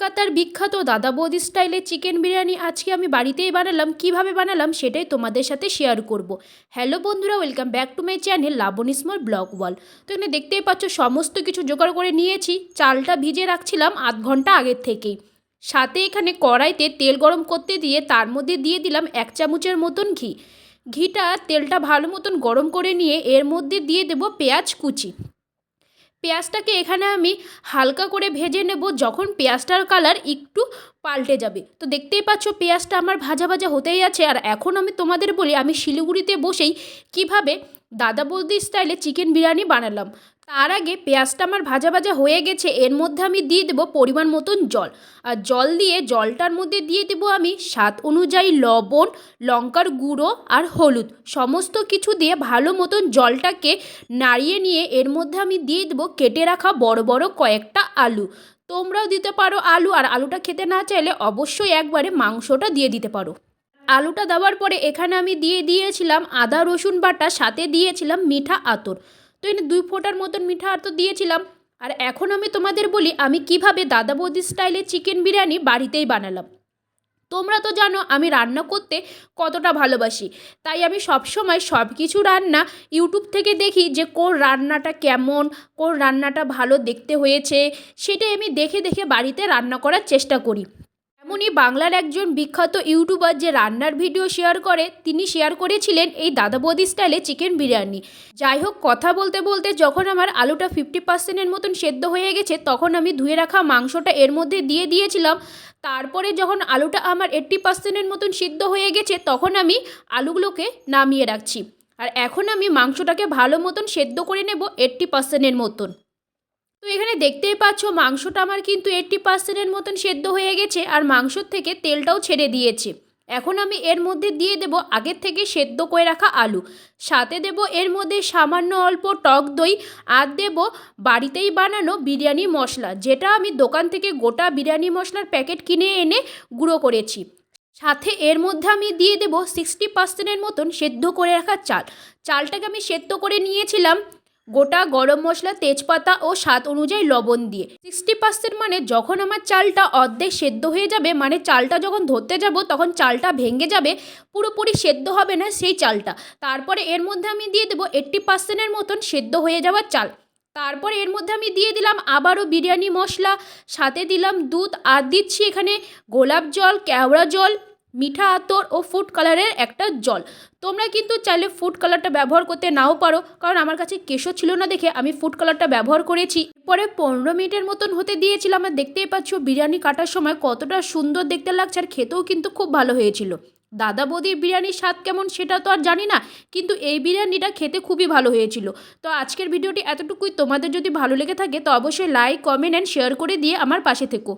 কলকাতার বিখ্যাত দাদা বৌদি স্টাইলের চিকেন বিরিয়ানি আজকে আমি বাড়িতেই বানালাম, কীভাবে বানালাম সেটাই তোমাদের সাথে শেয়ার করব। হ্যালো বন্ধুরা welcome back to my channel Labani small blog wall তো এখানে দেখতেই পাচ্ছ, সমস্ত কিছু জোগাড় করে নিয়েছি, চালটা ভিজে রাখছিলাম আধ ঘণ্টা আগের থেকেই। সাথে এখানে কড়াইতে তেল গরম করতে দিয়ে তার মধ্যে দিয়ে দিলাম এক চামচের মতন ঘি। ঘিটা তেলটা ভালো মতন গরম করে নিয়ে এর মধ্যে দিয়ে দেব পেঁয়াজ কুচি। পেঁয়াজটাকে এখানে আমি হালকা করে ভেজে নেব যখন পেঁয়াজটার কালার একটু পাল্টে যাবে। তো দেখতেই পাচ্ছ পেঁয়াজটা আমার ভাজা ভাজা হতেই আছে আর এখন আমি তোমাদের বলি আমি শিলিগুড়িতে বসেই কীভাবে দাদা বৌদি স্টাইলে চিকেন বিরিয়ানি বানালাম। তার আগে পেঁয়াজটা আমার ভাজা ভাজা হয়ে গেছে, এর মধ্যে আমি দিয়ে দেবো পরিমাণ মতন জল। আর জল দিয়ে জলটার মধ্যে দিয়ে দেবো আমি স্বাদ অনুযায়ী লবণ, লঙ্কার গুঁড়ো আর হলুদ। সমস্ত কিছু দিয়ে ভালো মতন জলটাকে নাড়িয়ে নিয়ে এর মধ্যে আমি দিয়ে দেবো কেটে রাখা বড় বড় কয়েকটা আলু। তোমরাও দিতে পারো আলু, আর আলুটা খেতে না চাইলে অবশ্যই একবারে মাংসটা দিয়ে দিতে পারো। আলুটা দেওয়ার পরে এখানে আমি দিয়ে দিয়েছিলাম আদা, রসুন বাটা, সাথে দিয়েছিলাম মিঠা আতর। তো এনে দুই ফোঁটার মতন মিঠা আর তো দিয়েছিলাম। আর এখন আমি তোমাদের বলি, আমি কীভাবে দাদা বৌদি স্টাইলে চিকেন বিরিয়ানি বাড়িতেই বানালাম। তোমরা তো জানো, আমি রান্না করতে কতটা ভালোবাসি। তাই আমি সবসময় সব কিছু রান্না ইউটিউব থেকে দেখি যে কোন রান্নাটা কেমন, কোন রান্নাটা ভালো দেখতে হয়েছে, সেটাই আমি দেখে দেখে বাড়িতে রান্না করার চেষ্টা করি। এমনই বাংলার একজন বিখ্যাত ইউটিউবার যে রান্নার ভিডিও শেয়ার করে, তিনি শেয়ার করেছিলেন এই দাদা বৌদি স্টাইলে চিকেন বিরিয়ানি। যাই হোক, কথা বলতে বলতে যখন আমার আলুটা ফিফটি পার্সেন্টের মতন সেদ্ধ হয়ে গেছে, তখন আমি ধুয়ে রাখা মাংসটা এর মধ্যে দিয়ে দিয়েছিলাম। তারপরে যখন আলুটা আমার এইট্টি পার্সেন্টের মতন সিদ্ধ হয়ে গেছে, তখন আমি আলুগুলোকে নামিয়ে রাখছি। আর এখন আমি মাংসটাকে ভালো মতন সেদ্ধ করে নেব এইট্টি পার্সেন্টের মতন। তো এখানে দেখতেই পাচ্ছ মাংসটা আমার কিন্তু এইট্টি পার্সেন্টের মতন সেদ্ধ হয়ে গেছে আর মাংসর থেকে তেলটাও ছেড়ে দিয়েছে। এখন আমি এর মধ্যে দিয়ে দেব আগের থেকে সেদ্ধ করে রাখা আলু। সাথে দেব এর মধ্যে সামান্য অল্প টক দই আর দেব বাড়িতেই বানানো বিরিয়ানি মশলা, যেটা আমি দোকান থেকে গোটা বিরিয়ানি মশলার প্যাকেট কিনে এনে গুঁড়ো করেছি। সাথে এর মধ্যে আমি দিয়ে দেব সিক্সটি পার্সেন্টের মতন সেদ্ধ করে রাখা চাল। চালটাকে আমি সেদ্ধ করে নিয়েছিলাম। গোটা গরম মশলা, তেজপাতা ও স্বাদ অনুযায়ী লবণ দিয়ে। সিক্সটি পার্সেন্ট মানে যখন আমার চালটা অর্ধেক সেদ্ধ হয়ে যাবে মানে চালটা যখন ধরতে যাব, তখন চালটা ভেঙে যাবে, পুরোপুরি সেদ্ধ হবে না সেই চালটা। তারপরে এর মধ্যে আমি দিয়ে দেবো এইট্টি পার্সেন্টের মতন সেদ্ধ হয়ে যাওয়ার চাল। তারপরে এর মধ্যে আমি দিয়ে দিলাম আবারও বিরিয়ানি মশলা, সাথে দিলাম দুধ, আর দিচ্ছি এখানে গোলাপ জল, কেওড়া জল মিঠা আতর ও ফুড কালারের একটা জল। তোমরা কিন্তু চাইলে ফুড কালারটা ব্যবহার করতে নাও পারো, কারণ আমার কাছে কেশো ছিল না দেখে আমি ফুড কালারটা ব্যবহার করেছি। পরে পনেরো মিনিটের মতন হতে দিয়েছিলাম আর দেখতেই পাচ্ছ বিরিয়ানি কাটার সময় কতটা সুন্দর দেখতে লাগছে আর খেতেও কিন্তু খুব ভালো হয়েছিল। দাদা বৌদির বিরিয়ানির স্বাদ কেমন সেটা তো আর জানি না, কিন্তু এই বিরিয়ানিটা খেতে খুবই ভালো হয়েছিল। তো আজকের ভিডিওটি এতটুকুই, তোমাদের যদি ভালো লেগে থাকে তো অবশ্যই লাইক কমেন্ট অ্যান্ড শেয়ার করে দিয়ে আমার পাশে থেকো।